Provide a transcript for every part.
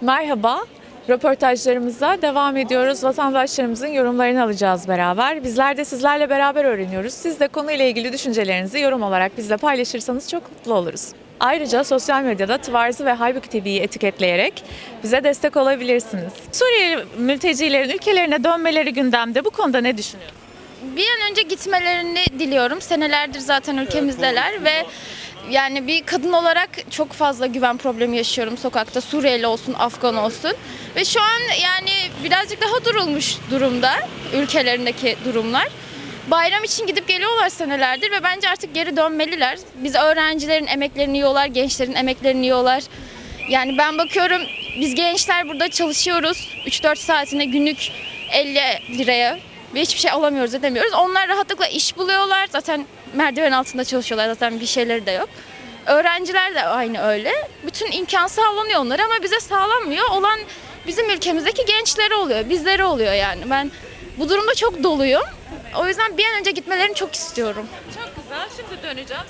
Merhaba. Röportajlarımıza devam ediyoruz. Vatandaşlarımızın yorumlarını alacağız beraber. Bizler de sizlerle beraber öğreniyoruz. Siz de konuyla ilgili düşüncelerinizi yorum olarak bizle paylaşırsanız çok mutlu oluruz. Ayrıca sosyal medyada Tıvarzı ve Halbuki TV'yi etiketleyerek bize destek olabilirsiniz. Suriyeli mültecilerin ülkelerine dönmeleri gündemde. Bu konuda ne düşünüyorsunuz? Bir an önce gitmelerini diliyorum. Senelerdir zaten ülkemizdeler ve yani bir kadın olarak çok fazla güven problemi yaşıyorum sokakta. Suriyeli olsun, Afgan olsun. Ve şu an yani birazcık daha durulmuş durumda ülkelerindeki durumlar. Bayram için gidip geliyorlar senelerdir ve bence artık geri dönmeliler. Biz öğrencilerin emeklerini yiyorlar, gençlerin emeklerini yiyorlar. Yani ben bakıyorum biz gençler burada çalışıyoruz. 3-4 saatine günlük 50 liraya ve hiçbir şey alamıyoruz edemiyoruz. Onlar rahatlıkla iş buluyorlar. Zaten merdiven altında çalışıyorlar. Zaten bir şeyleri de yok. Öğrenciler de aynı öyle. Bütün imkan sağlanıyor onlara ama bize sağlanmıyor. Olan bizim ülkemizdeki gençlere oluyor. Bizlere oluyor yani. Ben bu durumda çok doluyum. O yüzden bir an önce gitmelerini çok istiyorum. Çok güzel. Şimdi döneceğim.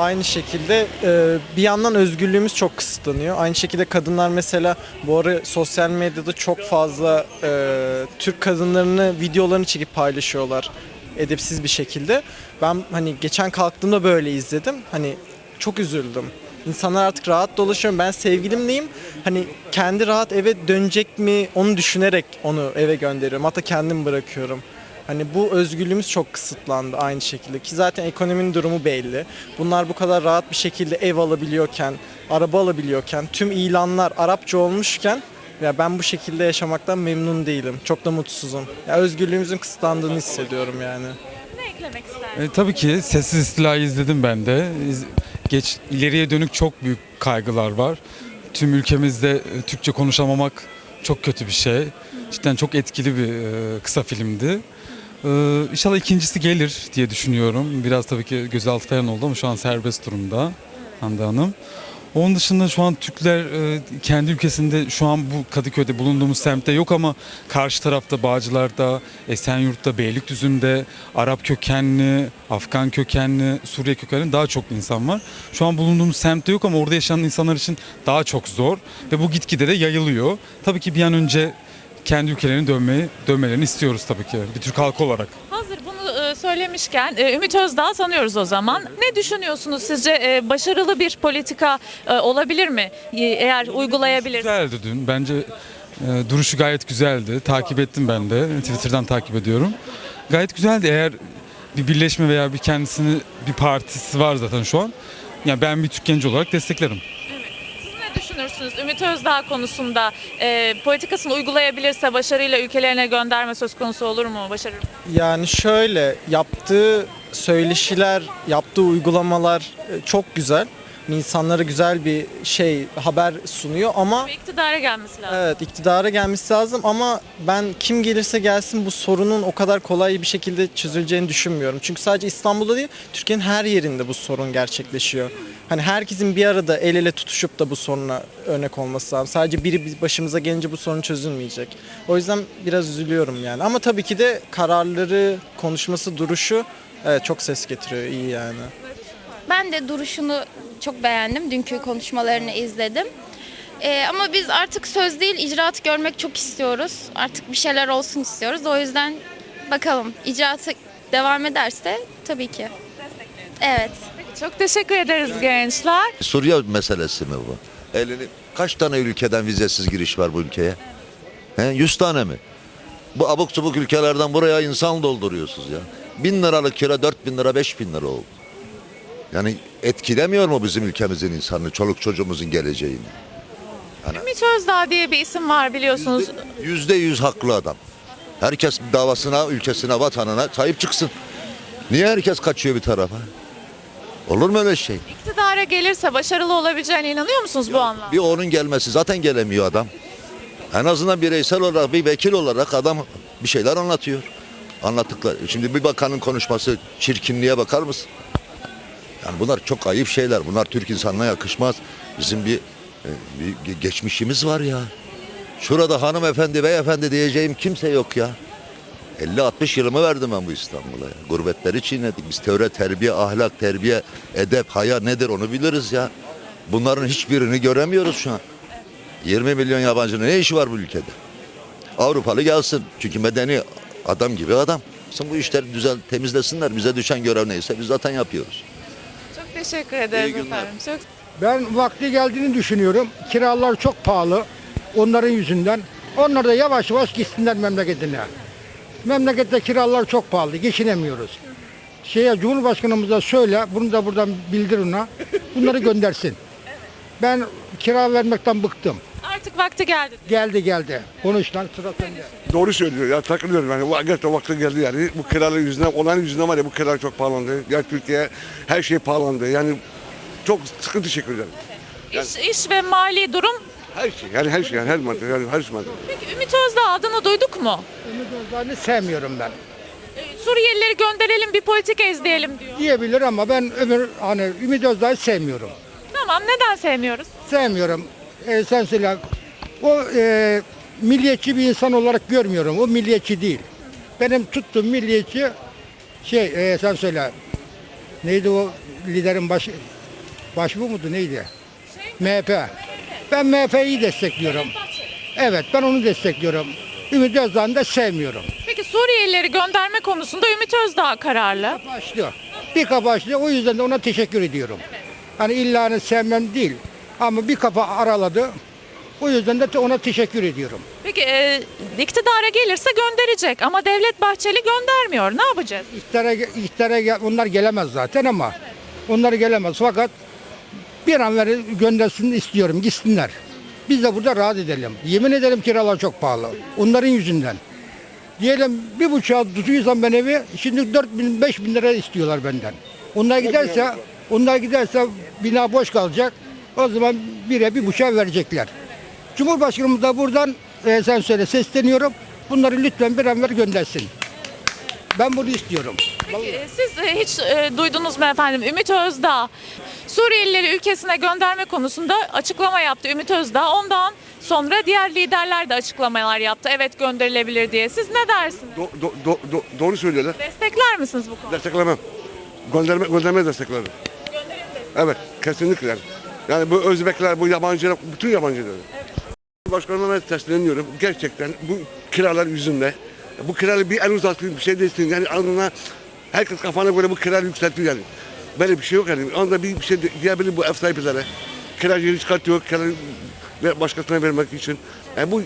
Aynı şekilde e, bir yandan özgürlüğümüz çok kısıtlanıyor. Aynı şekilde kadınlar mesela bu ara sosyal medyada çok fazla e, Türk kadınlarını videolarını çekip paylaşıyorlar edepsiz bir şekilde. Ben hani geçen kalktığımda böyle izledim. Hani çok üzüldüm. İnsanlar artık rahat dolaşıyor. Ben sevgilimleyim. Hani kendi rahat eve dönecek mi onu düşünerek onu eve gönderiyorum. Hatta kendim bırakıyorum. Hani bu özgürlüğümüz çok kısıtlandı aynı şekilde ki zaten ekonominin durumu belli. Bunlar bu kadar rahat bir şekilde ev alabiliyorken, araba alabiliyorken, tüm ilanlar Arapça olmuşken ya ben bu şekilde yaşamaktan memnun değilim. Çok da mutsuzum. Ya özgürlüğümüzün kısıtlandığını hissediyorum yani. Ne eklemek istersiniz? E, tabii ki Sessiz İstila'yı izledim ben de. İz- Geç ileriye dönük çok büyük kaygılar var. Tüm ülkemizde e, Türkçe konuşamamak çok kötü bir şey. Cidden çok etkili bir e, kısa filmdi. E, İnşallah ikincisi gelir diye düşünüyorum. Biraz tabii ki gözaltı falan oldu ama şu an serbest durumda Hande Hanım. Onun dışında şu an Türkler e, kendi ülkesinde şu an bu Kadıköy'de bulunduğumuz semtte yok ama karşı tarafta Bağcılar'da, Esenyurt'ta, Beylikdüzü'nde Arap kökenli, Afgan kökenli, Suriye kökenli daha çok insan var. Şu an bulunduğumuz semtte yok ama orada yaşayan insanlar için daha çok zor ve bu gitgide de yayılıyor. Tabii ki bir an önce kendi ülkelerine dönmeyi, dönmelerini istiyoruz tabii ki bir Türk halkı olarak. Hazır bunu e, söylemişken e, Ümit Özdağ tanıyoruz o zaman. Ne düşünüyorsunuz sizce e, başarılı bir politika e, olabilir mi? E, Eğer uygulayabilir. Güzeldi dün. Bence e, duruşu gayet güzeldi. Takip ettim ben de. Twitter'dan takip ediyorum. Gayet güzeldi. Eğer bir birleşme veya bir kendisini bir partisi var zaten şu an. Yani ben bir Türk genci olarak desteklerim. Düşünürsünüz Ümit Özdağ konusunda e, politikasını uygulayabilirse başarıyla ülkelerine gönderme söz konusu olur mu? Başarır mı? Yani şöyle yaptığı söyleşiler, yaptığı uygulamalar e, çok güzel. İnsanlara güzel bir şey haber sunuyor ama Bir iktidara gelmesi lazım. evet iktidara gelmesi lazım ama ben kim gelirse gelsin bu sorunun o kadar kolay bir şekilde çözüleceğini düşünmüyorum. Çünkü sadece İstanbul'da değil Türkiye'nin her yerinde bu sorun gerçekleşiyor. Hani herkesin bir arada el ele tutuşup da bu soruna örnek olması lazım. Sadece biri başımıza gelince bu sorun çözülmeyecek. O yüzden biraz üzülüyorum yani. Ama tabii ki de kararları, konuşması, duruşu evet, çok ses getiriyor iyi yani. Ben de duruşunu çok beğendim. Dünkü konuşmalarını izledim. Ee, ama biz artık söz değil icraat görmek çok istiyoruz. Artık bir şeyler olsun istiyoruz. O yüzden bakalım icraatı devam ederse tabii ki. Evet. Çok teşekkür ederiz gençler. Suriye meselesi mi bu? Elini kaç tane ülkeden vizesiz giriş var bu ülkeye? He, 100 tane mi? Bu abuk subuk ülkelerden buraya insan dolduruyorsunuz ya. Bin liralık kira 4 bin lira 5 bin lira oldu. Yani etkilemiyor mu bizim ülkemizin insanını, çoluk çocuğumuzun geleceğini? Ümit Özdağ diye bir isim var biliyorsunuz. Yüzde yüz haklı adam. Herkes davasına, ülkesine, vatanına sahip çıksın. Niye herkes kaçıyor bir tarafa? Olur mu öyle şey? İktidara gelirse başarılı olabileceğine inanıyor musunuz bu anlamda? Bir onun gelmesi zaten gelemiyor adam. En azından bireysel olarak bir vekil olarak adam bir şeyler anlatıyor. Anlattıkları. Şimdi bir bakanın konuşması çirkinliğe bakar mısın? Yani bunlar çok ayıp şeyler. Bunlar Türk insanına yakışmaz. Bizim bir, e, bir ge- geçmişimiz var ya. Şurada hanımefendi, beyefendi diyeceğim kimse yok ya. 50-60 yılımı verdim ben bu İstanbul'a. Gurbetleri çiğnedik. Biz teori, terbiye, ahlak, terbiye, edep, haya nedir onu biliriz ya. Bunların hiçbirini göremiyoruz şu an. 20 milyon yabancının ne işi var bu ülkede? Avrupalı gelsin. Çünkü medeni adam gibi adam. Bu işleri düzen temizlesinler. Bize düşen görev neyse biz zaten yapıyoruz. Teşekkür ederiz İyi günler. efendim. Çok Ben vakti geldiğini düşünüyorum. Kiralar çok pahalı. Onların yüzünden. Onlar da yavaş yavaş gitsinler memleketine. Memlekette kiralar çok pahalı. Geçinemiyoruz. Şeye Cumhurbaşkanımıza söyle, bunu da buradan bildir ona. Bunları göndersin. Ben kira vermekten bıktım. Artık vakti geldi. Geldi geldi. Konuş lan sıra sende. Doğru söylüyor ya takılıyorum yani. Va- Gerçekten vakti geldi yani. Bu kiralar yüzünden, olan yüzünden var ya bu kiralar çok pahalandı. Ya Türkiye her şey pahalandı. Yani çok sıkıntı çekiyorlar. İş, iş ve mali durum. Her şey yani her şey yani her madde yani her madde. Peki Ümit Özdağ adını duyduk mu? Ümit Özdağ'ını sevmiyorum ben. Ee, Suriyelileri gönderelim bir politika izleyelim diyor. Diyebilir ama ben ömür hani Ümit Özdağ'ı sevmiyorum. Tamam neden sevmiyoruz? sevmiyorum. E, sen söyle. O e, milliyetçi bir insan olarak görmüyorum. O milliyetçi değil. Benim tuttuğum milliyetçi şey e, sen söyle. Neydi o liderin başı başı bu muydu neydi? MHP. Ben MHP'yi destekliyorum. Evet ben onu destekliyorum. Ümit Özdağ'ı da sevmiyorum. Peki Suriyelileri gönderme konusunda Ümit Özdağ kararlı. Başlıyor. Bir başlıyor. O yüzden de ona teşekkür ediyorum. Hani illa sevmem değil. Ama bir kafa araladı. O yüzden de ona teşekkür ediyorum. Peki e, iktidara gelirse gönderecek ama Devlet Bahçeli göndermiyor. Ne yapacağız? İhtara gel- onlar gelemez zaten ama onlar gelemez. Fakat bir an ver göndersin istiyorum. Gitsinler. Biz de burada rahat edelim. Yemin ederim kiralar çok pahalı. Onların yüzünden. Diyelim bir buçuğa tutuyorsam ben evi şimdi 4 bin 5 bin lira istiyorlar benden. Onlar giderse onlar giderse bina boş kalacak. O zaman bire bir buçuğa verecekler. Cumhurbaşkanımız da buradan e, sen söyle sesleniyorum. Bunları lütfen bir an ver göndersin. Ben bunu istiyorum. E, Siz e, hiç e, duydunuz mu efendim Ümit Özdağ Suriyelileri ülkesine gönderme konusunda açıklama yaptı Ümit Özdağ. Ondan sonra diğer liderler de açıklamalar yaptı. Evet gönderilebilir diye. Siz ne dersiniz? Do- do- do- do- doğru söylüyorlar. Destekler misiniz bu konuda? Desteklemem. Gönderme, gönderme desteklerim. Evet kesinlikle yani. Bu Özbekler, bu yabancılar, bütün yabancılar. Başkanıma ben sesleniyorum. Gerçekten bu kiralar yüzünde. Bu kiraları bir el uzatayım, bir şey desin. Yani anına herkes kafana göre bu kiraları yükseltiyor yani. Böyle bir şey yok yani. Anda bir bir şey diyebilir bu ev sahipleri. Kiracıyı çıkartıyor, kirayı ve başkasına vermek için. Yani bu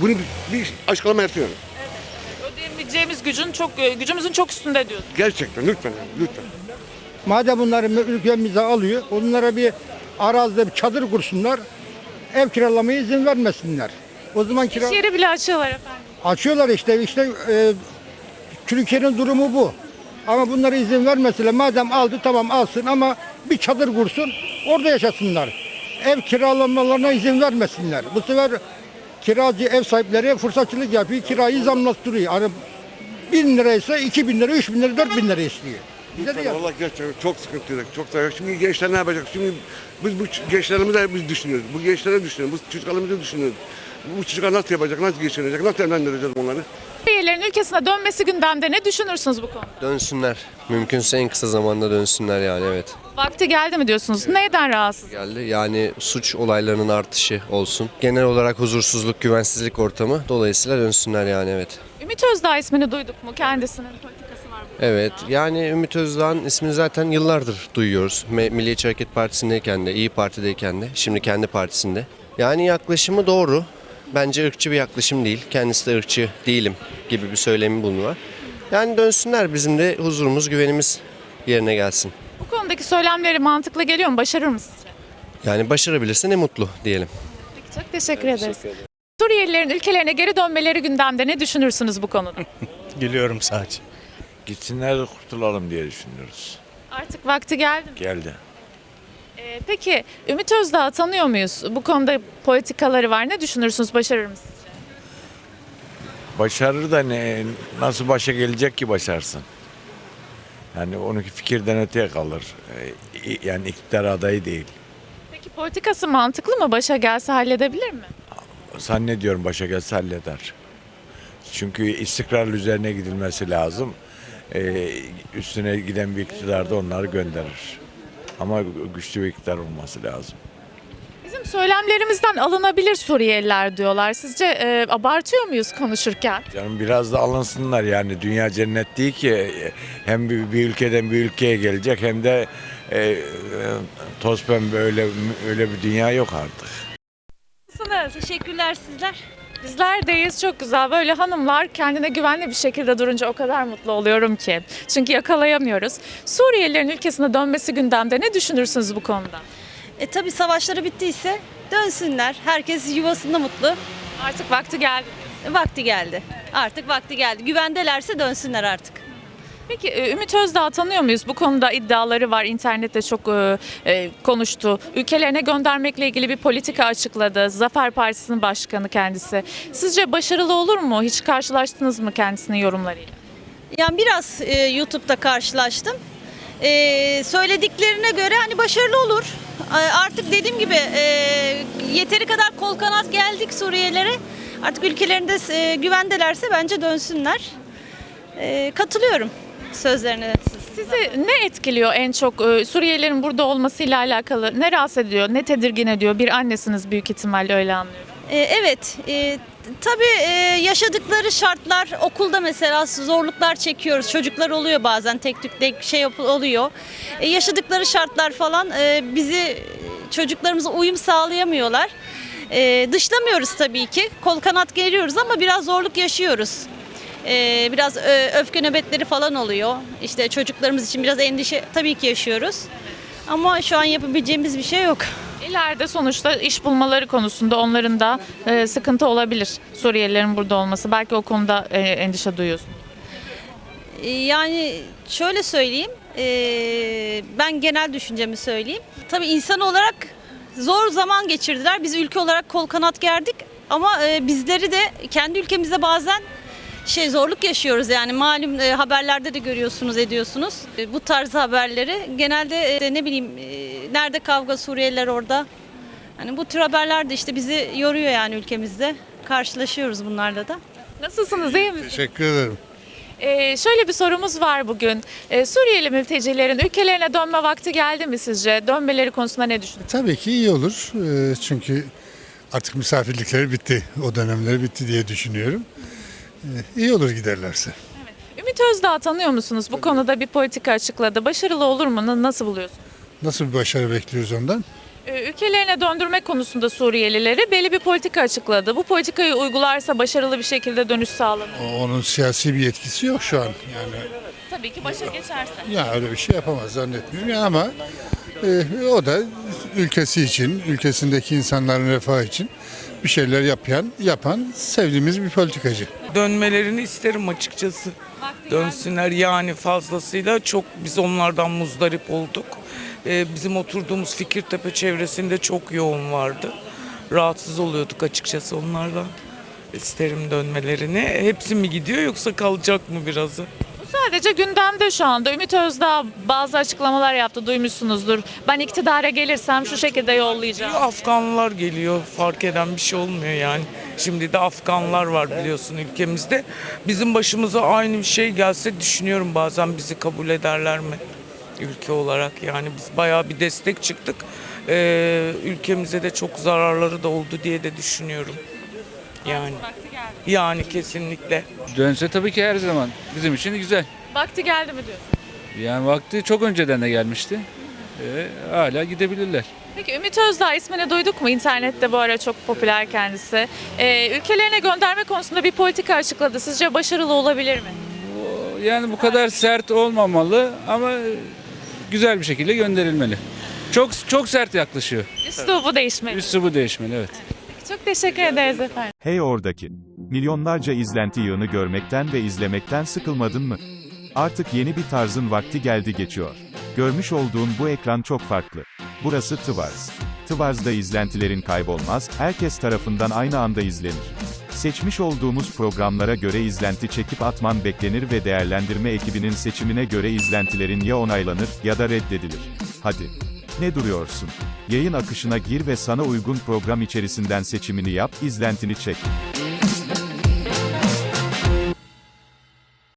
bunu bir, bir açıklama yapıyor. yani. Ödeyemeyeceğimiz gücün çok e, gücümüzün çok üstünde diyorsun. Gerçekten lütfen yani, lütfen. Madem bunları ülkemize alıyor, onlara bir arazide bir çadır kursunlar. Ev kiralamaya izin vermesinler. O zaman kira İş yeri bile açıyorlar efendim. açıyorlar işte işte e, Türkiye'nin durumu bu. Ama bunlara izin vermesinler. Madem aldı tamam alsın ama bir çadır kursun orada yaşasınlar. Ev kiralamalarına izin vermesinler. Bu sefer kiracı ev sahipleri fırsatçılık yapıyor. Kirayı zamlattırıyor. Hani bin liraysa iki bin lira, üç bin lira, dört bin lira istiyor. Bize de yap- Allah gerçekten çok sıkıntıydı. Çok da şimdi gençler ne yapacak? Şimdi biz bu gençlerimize biz düşünüyoruz. Bu gençlere düşünüyoruz. Bu çocuklarımızı düşünüyoruz. Bu çocuklar nasıl yapacak? Nasıl geçinecek? Nasıl evlendireceğiz onları? Suriyelilerin ülkesine dönmesi gündemde ne düşünürsünüz bu konuda? Dönsünler. Mümkünse en kısa zamanda dönsünler yani evet. Vakti geldi mi diyorsunuz? Neyden rahatsız? Geldi. Yani suç olaylarının artışı olsun. Genel olarak huzursuzluk, güvensizlik ortamı. Dolayısıyla dönsünler yani evet. Ümit Özdağ ismini duyduk mu? Kendisinin? Evet yani Ümit Özdağ'ın ismini zaten yıllardır duyuyoruz. Me- Milliyetçi Hareket Partisi'ndeyken de, İyi Parti'deyken de, şimdi kendi partisinde. Yani yaklaşımı doğru. Bence ırkçı bir yaklaşım değil. Kendisi de ırkçı değilim gibi bir söylemi bulunuyor. Yani dönsünler bizim de huzurumuz, güvenimiz yerine gelsin. Bu konudaki söylemleri mantıklı geliyor mu? Başarır mı sizce? Yani başarabilirse ne mutlu diyelim. Peki, çok teşekkür ederiz. Suriyelilerin ülkelerine geri dönmeleri gündemde ne düşünürsünüz bu konuda? Gülüyorum sadece. Gitsinler de kurtulalım diye düşünüyoruz. Artık vakti geldi mi? Geldi. Ee, peki Ümit Özdağ'ı tanıyor muyuz? Bu konuda politikaları var. Ne düşünürsünüz? Başarır mı sizce? Başarır da ne, nasıl başa gelecek ki başarsın? Yani onunki fikirden öteye kalır. Ee, Yani iktidar adayı değil. Peki politikası mantıklı mı? Başa gelse halledebilir mi? Zannediyorum başa gelse halleder. Çünkü istikrarlı üzerine gidilmesi lazım. Ee, üstüne giden bir iktidar da onları gönderir. Ama güçlü bir iktidar olması lazım. Bizim söylemlerimizden alınabilir Suriyeliler diyorlar. Sizce e, abartıyor muyuz konuşurken? Canım biraz da alınsınlar yani dünya cennet değil ki hem bir, bir ülkeden bir ülkeye gelecek hem de e, e, toz pembe öyle öyle bir dünya yok artık. Nasılsınız? Teşekkürler sizler. Bizler deyiz çok güzel. Böyle hanımlar kendine güvenli bir şekilde durunca o kadar mutlu oluyorum ki. Çünkü yakalayamıyoruz. Suriyelilerin ülkesine dönmesi gündemde ne düşünürsünüz bu konuda? E tabi savaşları bittiyse dönsünler. Herkes yuvasında mutlu. Artık vakti geldi. E, Vakti geldi. Artık vakti geldi. Güvendelerse dönsünler artık. Peki e, Ümit Özdağ tanıyor muyuz? Bu konuda iddiaları var. İnternette çok e, e, konuştu. Ülkelerine göndermekle ilgili bir politika açıkladı. Zafer Partisi'nin başkanı kendisi. Sizce başarılı olur mu? Hiç karşılaştınız mı kendisinin yorumlarıyla? Yani biraz e, YouTube'da karşılaştım. E, söylediklerine göre hani başarılı olur. E, artık dediğim gibi e, yeteri kadar kol kanat geldik Suriyelilere. Artık ülkelerinde e, güvendelerse bence dönsünler. E, katılıyorum sözlerine. Sizi ne etkiliyor en çok e, Suriyelilerin burada olmasıyla alakalı? Ne rahatsız ediyor? Ne tedirgin ediyor? Bir annesiniz büyük ihtimalle öyle anlıyorum. E, evet, e, tabii e, yaşadıkları şartlar okulda mesela zorluklar çekiyoruz. Çocuklar oluyor bazen tek tük tek şey oluyor. E, yaşadıkları şartlar falan e, bizi çocuklarımıza uyum sağlayamıyorlar. E, dışlamıyoruz tabii ki. Kol kanat geliyoruz ama biraz zorluk yaşıyoruz. E, biraz e, öfke nöbetleri falan oluyor. İşte çocuklarımız için biraz endişe tabii ki yaşıyoruz. Ama şu an yapabileceğimiz bir şey yok. İleride sonuçta iş bulmaları konusunda onların da e, sıkıntı olabilir. Suriyelilerin burada olması. Belki o konuda e, endişe duyuyorsun. Ee, Yani şöyle söyleyeyim, ee, ben genel düşüncemi söyleyeyim. Tabii insan olarak zor zaman geçirdiler. Biz ülke olarak kol kanat gerdik ama ee, bizleri de kendi ülkemizde bazen şey zorluk yaşıyoruz yani malum ee, haberlerde de görüyorsunuz ediyorsunuz Ee, bu tarz haberleri genelde ee, ne bileyim ee, nerede kavga Suriyeliler orada hani bu tür haberler de işte bizi yoruyor yani ülkemizde karşılaşıyoruz bunlarla da. Nasılsınız iyi misiniz? Teşekkür ederim. E, şöyle bir sorumuz var bugün. E, Suriyeli mültecilerin ülkelerine dönme vakti geldi mi sizce? Dönmeleri konusunda ne düşünüyorsunuz? Tabii ki iyi olur. Ee, Çünkü artık misafirlikleri bitti. O dönemleri bitti diye düşünüyorum. Ee, İyi olur giderlerse. Ümit Özdağ tanıyor musunuz? Bu konuda bir politika açıkladı. Başarılı olur mu? Na- Nasıl buluyorsunuz? Nasıl bir başarı bekliyoruz ondan? E, Ülkelerine döndürme konusunda Suriyelileri belli bir politika açıkladı. Bu politikayı uygularsa başarılı bir şekilde dönüş sağlanır. O- Onun siyasi bir yetkisi yok şu an. Yani Tabii ki başa geçerse. ya öyle bir şey yapamaz zannetmiyorum ya ama e, o da ülkesi için, ülkesindeki insanların refahı için bir şeyler yapan, yapan sevdiğimiz bir politikacı. Dönmelerini isterim açıkçası. Dönsünler yani fazlasıyla çok biz onlardan muzdarip olduk. Ee, bizim oturduğumuz Fikirtepe çevresinde çok yoğun vardı. Rahatsız oluyorduk açıkçası onlardan. İsterim dönmelerini. Hepsi mi gidiyor yoksa kalacak mı birazı? Sadece gündemde şu anda. Ümit Özdağ bazı açıklamalar yaptı. Duymuşsunuzdur. Ben iktidara gelirsem şu şekilde yollayacağım. Afganlar geliyor fark eden bir şey olmuyor yani. Şimdi de Afganlar var biliyorsun ülkemizde. Bizim başımıza aynı bir şey gelse düşünüyorum bazen bizi kabul ederler mi? Ülke olarak yani biz bayağı bir destek çıktık. Ee, ülkemize de çok zararları da oldu diye de düşünüyorum. Yani yani kesinlikle. Dönse tabii ki her zaman bizim için güzel. Vakti geldi mi diyorsun? Yani vakti çok önceden de gelmişti. Ee, hala gidebilirler. Peki Ümit Özdağ ismini duyduk mu? İnternette bu ara çok popüler kendisi. Ee, ülkelerine gönderme konusunda bir politika açıkladı. Sizce başarılı olabilir mi? Yani bu kadar sert olmamalı ama güzel bir şekilde gönderilmeli. Çok çok sert yaklaşıyor. Üslubu değişmeli. Üslubu değişmeli evet. Çok teşekkür ederiz efendim. Hey oradaki. Milyonlarca izlenti yığını görmekten ve izlemekten sıkılmadın mı? Artık yeni bir tarzın vakti geldi geçiyor. Görmüş olduğun bu ekran çok farklı. Burası Tıvarz. Tıvarz'da izlentilerin kaybolmaz, herkes tarafından aynı anda izlenir. Seçmiş olduğumuz programlara göre izlenti çekip atman beklenir ve değerlendirme ekibinin seçimine göre izlentilerin ya onaylanır ya da reddedilir. Hadi. Ne duruyorsun? Yayın akışına gir ve sana uygun program içerisinden seçimini yap, izlentini çek.